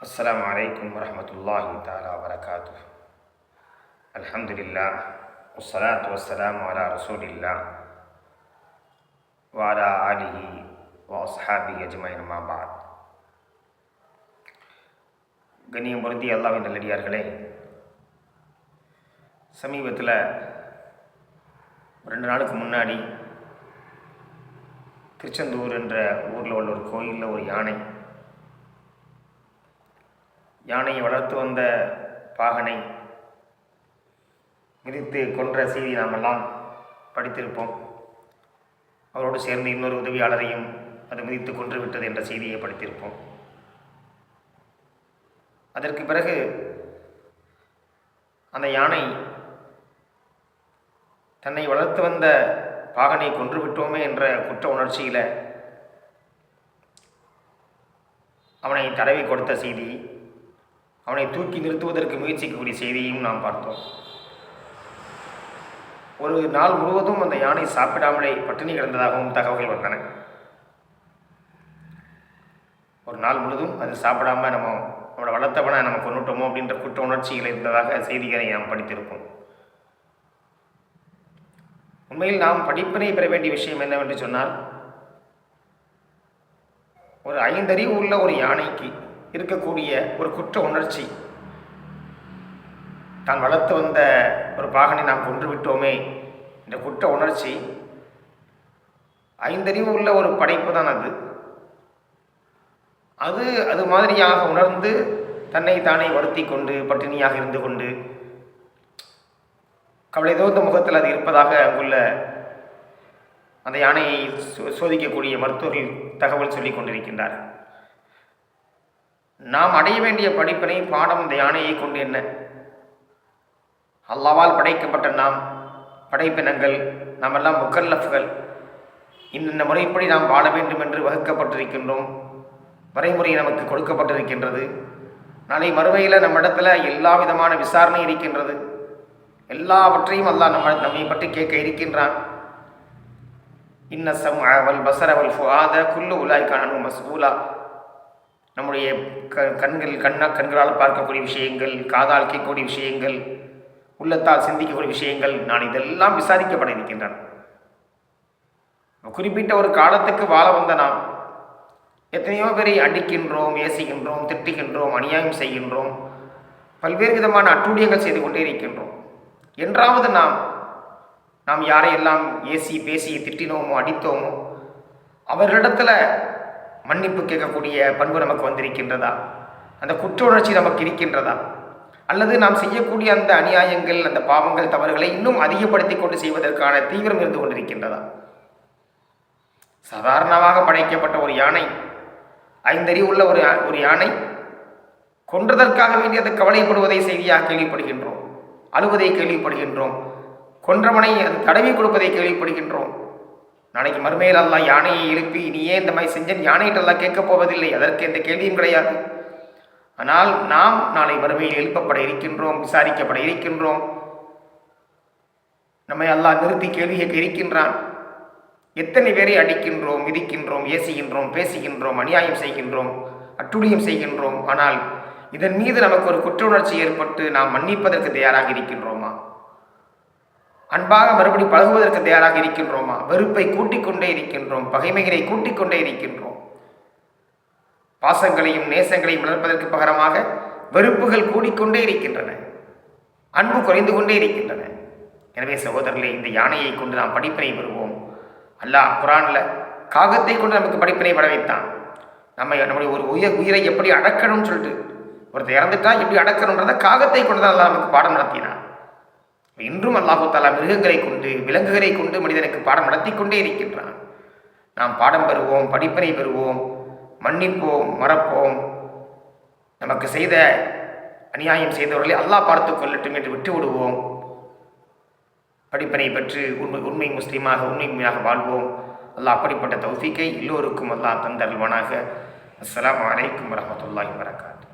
السلام عليكم ورحمة الله تعالى وبركاته الحمد لله والصلاة والسلام على رسول الله وعلى آله وأصحابه أجمعين ما بعد கண்ணியம் பொருந்தி அல்லாவின் நல்லடியார்களே சமீபத்தில் ரெண்டு நாளுக்கு முன்னாடி திருச்செந்தூர் என்ற ஊரில் உள்ள ஒரு கோயிலில் ஒரு யானை யானையை வளர்த்து வந்த பாகனை மிதித்து கொன்ற செய்தி நாமெல்லாம் படித்திருப்போம். அவரோடு சேர்ந்து இன்னொரு உதவியாளரையும் அது மிதித்து கொன்று விட்டது என்ற செய்தியை படித்திருப்போம். அதற்கு பிறகு அந்த யானை தன்னை வளர்த்து வந்த பாகனை கொன்று விட்டோமே என்ற குற்ற உணர்ச்சியில் அவனை தடவி கொடுத்த செய்தி அவனை தூக்கி நிறுத்துவதற்கு முயற்சிக்கக்கூடிய செய்தியையும் நாம் பார்த்தோம். ஒரு நாள் முழுவதும் அந்த யானை சாப்பிடாமலே பட்டினி கிடந்ததாகவும் தகவல்கள் வந்தன. ஒரு நாள் முழுதும் அது சாப்பிடாம நம்ம நம்மளை வளர்த்தவனை நம்ம கொண்டுட்டோமோ அப்படின்ற குற்ற உணர்ச்சிகள் இருந்ததாக செய்திகளை நாம் படித்திருப்போம். உண்மையில் நாம் படிப்பினை பெற வேண்டிய விஷயம் என்னவென்று சொன்னால் ஒரு ஐந்தறிவு உள்ள ஒரு யானைக்கு இருக்கக்கூடிய ஒரு குற்ற உணர்ச்சி. தான் வளர்த்து வந்த ஒரு பாகனை நாம் கொன்று விட்டோமே. என்ற குற்ற உணர்ச்சி ஐந்தறிவு உள்ள ஒரு படைப்பு தான் அது. அது அது மாதிரியாக உணர்ந்து தன்னை தானே வருத்தி கொண்டு பட்டினியாக இருந்து கொண்டு கவலை தோந்த முகத்தில் அது இருப்பதாக அங்குள்ள அந்த யானையை சோ- சோதிக்கக்கூடிய மருத்துவர்கள் தகவல் சொல்லிக் கொண்டிருக்கின்றார் நாம் அடைய வேண்டிய படிப்பினை பாடம் இந்த யானையை கொண்டு என்ன? அல்லாவால் படைக்கப்பட்ட நாம் படைப்பினங்கள் நாம் எல்லாம் முக்கல்லஃப்கள் இன்னென்ன முறைப்படி நாம் வாழ வேண்டும் என்று வகுக்கப்பட்டிருக்கின்றோம். வரைமுறை நமக்கு கொடுக்கப்பட்டிருக்கின்றது. நாளை மறுமையில் நம்மிடத்தில் எல்லா விதமான விசாரணை இருக்கின்றது. எல்லாவற்றையும் அல்லாஹ் நம்ம நம்மை பற்றி கேட்க இருக்கின்றான். இன்ன சம் அவல் பசரவல் ஃபுஆத குல்லு உலாய்க்கான மசூலா நம்முடைய க கண்கள் கண்ணா கண்களால் பார்க்கக்கூடிய விஷயங்கள் காதால் கேட்கக்கூடிய விஷயங்கள் உள்ளத்தால் சிந்திக்கக்கூடிய விஷயங்கள் நான் இதெல்லாம் விசாரிக்கப்பட இருக்கின்றன. குறிப்பிட்ட ஒரு காலத்துக்கு வாழ வந்த நாம் எத்தனையோ பேரை அடிக்கின்றோம் ஏசுகின்றோம் திட்டுகின்றோம் அநியாயம் செய்கின்றோம் பல்வேறு விதமான அட்டூழியங்கள் செய்து கொண்டே இருக்கின்றோம். என்றாவது நாம் நாம் யாரையெல்லாம் ஏசி பேசி திட்டினோமோ அடித்தோமோ அவர்களிடத்தில் மன்னிப்பு கேட்கக்கூடிய பண்பு நமக்கு வந்திருக்கின்றதா? அந்த குற்ற உணர்ச்சி நமக்கு இருக்கின்றதா? அல்லது நாம் செய்யக்கூடிய அந்த அநியாயங்கள் அந்த பாவங்கள் தவறுகளை இன்னும் அதிகப்படுத்தி கொண்டு செய்வதற்கான தீவிரம் இருந்து கொண்டிருக்கின்றதா? சாதாரணமாக படைக்கப்பட்ட ஒரு யானை ஐந்தறிவு உள்ள ஒரு யா- ஒரு யானை கொன்றதற்காக வேண்டியது கவலைப்படுவதை செய்தியாக கேள்விப்படுகின்றோம். அழுவதை கேள்விப்படுகின்றோம். கொன்றவனை அது தடவி கொடுப்பதை கேள்விப்படுகின்றோம். நாளைக்கு மறுமையில் அல்லாஹ் யானையை எழுப்பி நீ ஏன் இந்த மாதிரி செஞ்சன் யானைகிட்டெல்லாம் கேட்கப் போவதில்லை. அதற்கு எந்த கேள்வியும் கிடையாது. ஆனால் நாம் நாளை மறுமையில் எழுப்பப்பட இருக்கின்றோம் விசாரிக்கப்பட இருக்கின்றோம். நம்மை அல்லாஹ் நிறுத்தி கேள்வி கேட்க இருக்கின்றான். எத்தனை பேரை அடிக்கின்றோம் மிதிக்கின்றோம் ஏசுகின்றோம் பேசுகின்றோம் அநியாயம் செய்கின்றோம் அட்டுழியம் செய்கின்றோம். ஆனால் இதன் மீது நமக்கு ஒரு குற்ற உணர்ச்சி ஏற்பட்டு நாம் மன்னிப்பதற்கு தயாராக இருக்கின்றோம். அன்பாக மறுபடி பழகுவதற்கு தயாராக இருக்கின்றோமா? வெறுப்பை கூட்டிக் கொண்டே இருக்கின்றோம் பகைமைகளை கூட்டிக் கொண்டே இருக்கின்றோம். பாசங்களையும் நேசங்களையும் வளர்ப்பதற்கு பகரமாக வெறுப்புகள் கூடிக்கொண்டே இருக்கின்றன. அன்பு குறைந்து கொண்டே இருக்கின்றன. எனவே சகோதரர்களே இந்த யானையை கொண்டு நாம் படிப்பினை பெறுவோம். அல்லாஹ் குரானில் காகத்தை கொண்டு நமக்கு படிப்பினை பட வைத்தான். நம்ம நம்முடைய ஒரு உயிர் உயிரை எப்படி அடக்கணும்னு சொல்லிட்டு ஒருத்தர் இறந்துட்டா எப்படி அடக்கணுன்றதை காகத்தை கொண்டு தான் நமக்கு பாடம் நடத்தினான். இன்றும் அல்லாஹு தாலா மிருகங்களை கொண்டு விலங்குகளை கொண்டு மனிதனுக்கு பாடம் நடத்தி கொண்டே இருக்கின்றான். நாம் பாடம் பெறுவோம் படிப்பினை பெறுவோம் மன்னிப்போம் மறப்போம். நமக்கு செய்த அநியாயம் செய்தவர்களை அல்லாஹ் பார்த்து கொள்ளட்டும் என்று விட்டு விடுவோம். படிப்பினை பெற்று உண்மை உண்மை முஸ்லீமாக உண்மையாக வாழ்வோம். அல்லாஹ் அப்படிப்பட்ட தௌஃபீக்கை எல்லோருக்கும் அல்லாஹ் தந்தருள்வானாக. அஸ்லாம் வலைக்கம் வரமத்துல்லாஹி வரகாத்து